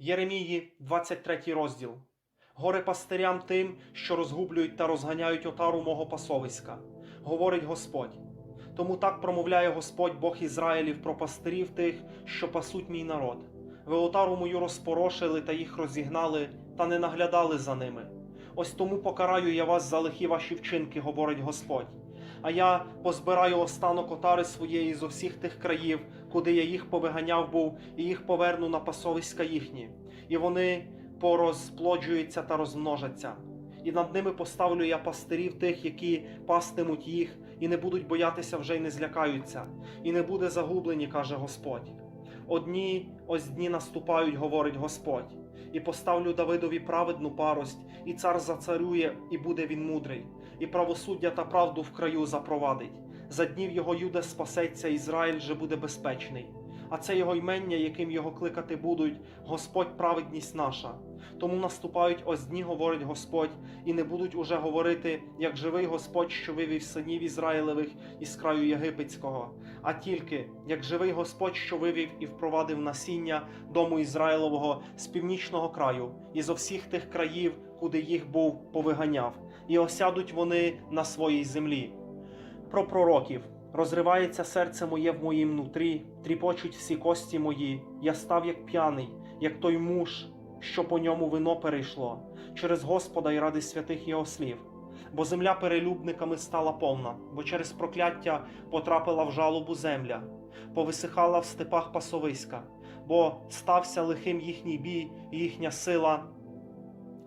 Єремії, 23 розділ. Горе пастирям тим, що розгублюють та розганяють отару мого пасовиська, говорить Господь. Тому так промовляє Господь Бог Ізраїлів про пастирів тих, що пасуть мій народ. Ви отару мою розпорошили та їх розігнали, та не наглядали за ними. Ось тому покараю я вас за лихі ваші вчинки, говорить Господь. А я позбираю останок отари своєї зо всіх тих країв, куди я їх повиганяв був, і їх поверну на пасовиська їхні, і вони порозплоджуються та розмножаться. І над ними поставлю я пастирів тих, які пастимуть їх, і не будуть боятися вже й не злякаються, і не буде загублені, каже Господь. Одні ось дні наступають, говорить Господь, і поставлю Давидові праведну парость, і цар зацарює, і буде він мудрий, і правосуддя та правду в краю запровадить. За днів його Юда спасеться, Ізраїль же буде безпечний. А це його ймення, яким його кликати будуть, Господь праведність наша. Тому наступають ось дні, говорить Господь, і не будуть уже говорити, як живий Господь, що вивів синів Ізраїлевих із краю Єгипетського, а тільки як живий Господь, що вивів і впровадив насіння дому Ізраїлового з північного краю, і зо всіх тих країв, куди їх був повиганяв, і осядуть вони на своїй землі. Про пророків. Розривається серце моє в моїм нутрі, тріпочуть всі кості мої. Я став як п'яний, як той муж, що по ньому вино перейшло, через Господа і ради святих його слів. Бо земля перелюбниками стала повна, бо через прокляття потрапила в жалобу земля, повисихала в степах пасовиська, бо стався лихим їхній бій, і їхня сила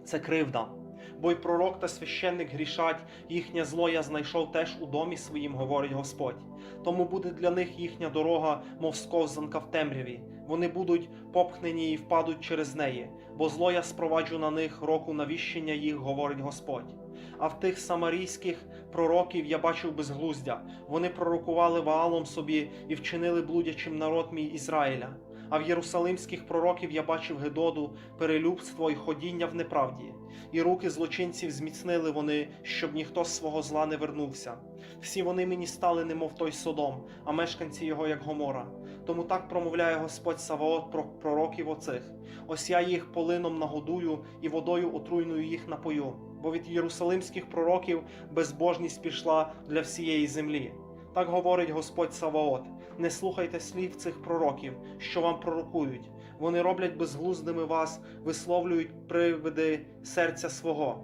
це кривда. Бо й пророк та священник грішать, їхнє зло я знайшов теж у домі своїм, говорить Господь. Тому буде для них їхня дорога, мов сковзанка в темряві. Вони будуть попхнені і впадуть через неї, бо зло я спроваджу на них року навіщення їх, говорить Господь. А в тих самарійських пророків я бачив безглуздя. Вони пророкували Ваалом собі і вчинили блудячим народ мій Ізраїля. А в єрусалимських пророків я бачив Гедоду, перелюбство і ходіння в неправді, і руки злочинців зміцнили вони, щоб ніхто з свого зла не вернувся. Всі вони мені стали, немов той Содом, а мешканці його, як Гомора. Тому так промовляє Господь Саваот про пророків оцих. Ось я їх полином нагодую і водою отруйною їх напою. Бо від єрусалимських пророків безбожність пішла для всієї землі. Так говорить Господь Саваот: не слухайте слів цих пророків, що вам пророкують. Вони роблять безглуздими вас, висловлюють привиди серця свого,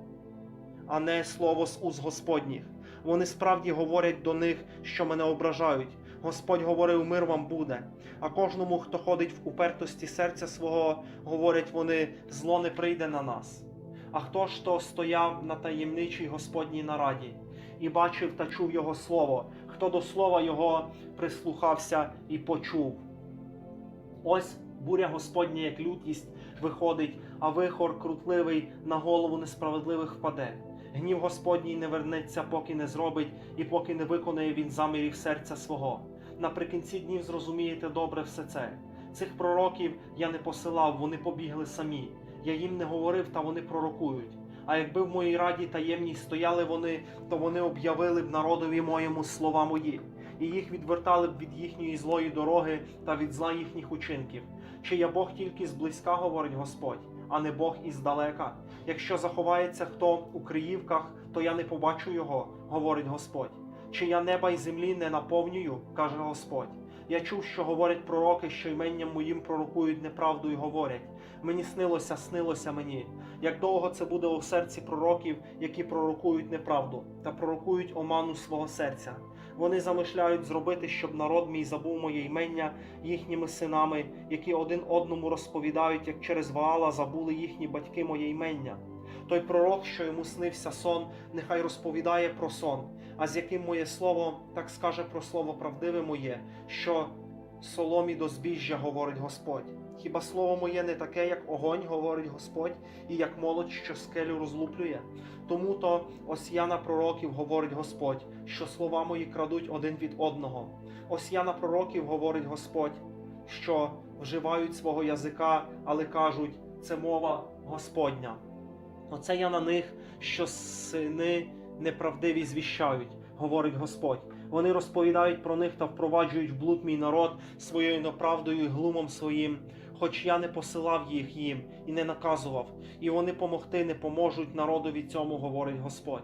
а не слово з уст Господніх. Вони справді говорять до них, що мене ображають. Господь говорив, мир вам буде. А кожному, хто ходить в упертості серця свого, говорять вони, зло не прийде на нас. А хто ж то стояв на таємничій Господній нараді і бачив та чув Його слово, хто до слова Його прислухався і почув. Ось буря Господня, як лютість, виходить, а вихор крутливий на голову несправедливих впаде. Гнів Господній не вернеться, поки не зробить, і поки не виконає він замірів серця свого. Наприкінці днів зрозумієте добре все це. Цих пророків я не посилав, вони побігли самі. Я їм не говорив, та вони пророкують. А якби в моїй раді таємній стояли вони, то вони об'явили б народові моєму слова мої, і їх відвертали б від їхньої злої дороги та від зла їхніх учинків. Чи я Бог тільки зблизька, говорить Господь, а не Бог іздалека? Якщо заховається хто у Криївках, то я не побачу його, говорить Господь. Чи я неба й землі не наповнюю, каже Господь. Я чув, що говорять пророки, що іменням моїм пророкують неправду і говорять. Мені снилося, снилося мені. Як довго це буде у серці пророків, які пророкують неправду та пророкують оману свого серця. Вони замишляють зробити, щоб народ мій забув моє імення їхніми синами, які один одному розповідають, як через Ваала забули їхні батьки моє імення. Той пророк, що йому снився сон, нехай розповідає про сон, а з яким моє слово, так скаже про слово правдиве моє, що соломі до збіжжя говорить Господь. Хіба слово моє не таке, як огонь, говорить Господь, і як молодь, що скелю розлуплює? Тому то ось я на пророків говорить Господь, що слова мої крадуть один від одного. Ось я на пророків говорить Господь, що вживають свого язика, але кажуть, це мова Господня. Оце я на них, що сини неправдиві звіщають, говорить Господь. Вони розповідають про них та впроваджують в блуд мій народ своєю неправдою і глумом своїм. Хоч я не посилав їх їм і не наказував, і вони помогти не поможуть народові цьому, говорить Господь.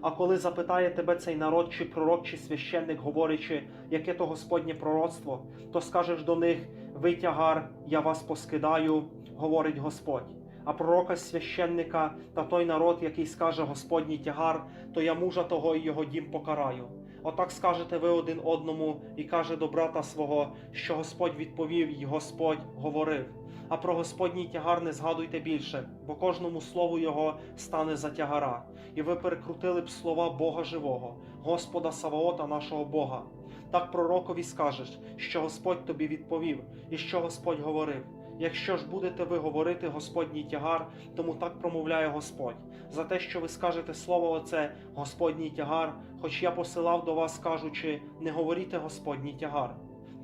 А коли запитає тебе цей народ, чи пророк, чи священник, говорячи, яке то Господнє пророцтво, то скажеш до них: ви тягар, я вас поскидаю, говорить Господь. А пророка священника та той народ, який скаже Господній тягар, то я мужа того і його дім покараю. Отак скажете ви один одному і каже до брата свого, що Господь відповів, і Господь говорив. А про Господній тягар не згадуйте більше, бо кожному слову його стане за тягара. І ви перекрутили б слова Бога живого, Господа Саваота, нашого Бога. Так пророкові скажеш, що Господь тобі відповів, і що Господь говорив. Якщо ж будете ви говорити Господній тягар, тому так промовляє Господь, за те, що ви скажете слово оце Господній тягар, хоч я посилав до вас, кажучи, не говоріте Господній тягар.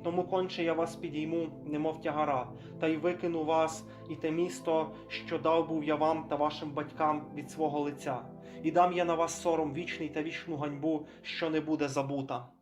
Тому конче я вас підійму, немов тягара, та й викину вас і те місто, що дав був я вам та вашим батькам від свого лиця, і дам я на вас сором вічний та вічну ганьбу, що не буде забута.